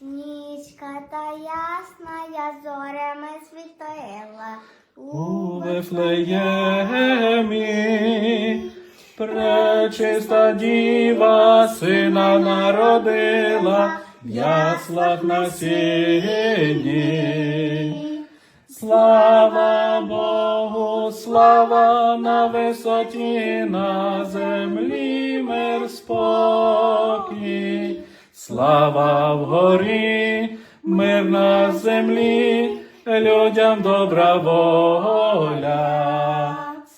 Нічка та ясна, я зорями світила. У Вифлеємі пречиста діва сина народила, в яслах на сіні. Слава Богу, слава на висоті, на землі мир спокій. Слава вгорі, мир на землі, людям добра воля.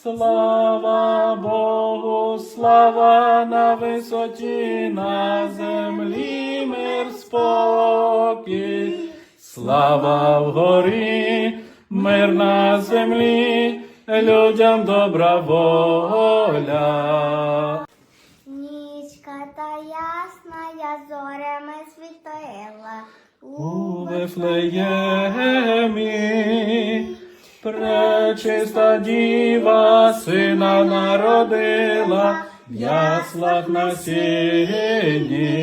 Слава Богу, слава на висоті, на землі мир спокій. Слава вгорі, мир на землі, людям добра воля. Нічка та ясна, я зорями світила. У Вифлеємі пречиста діва сина народила, в яслах на сіні.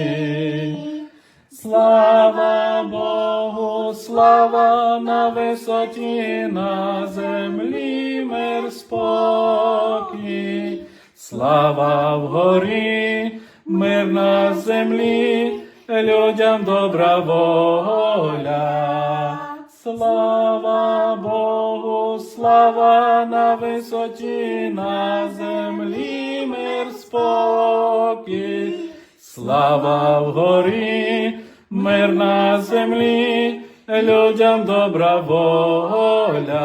Слава Богу, слава на висоті, на землі мир спокій. Слава вгорі, мир на землі, людям добра воля. Слава Богу, слава на висоті, на землі мир спокій. Слава вгорі, мир на землі, людям добра воля.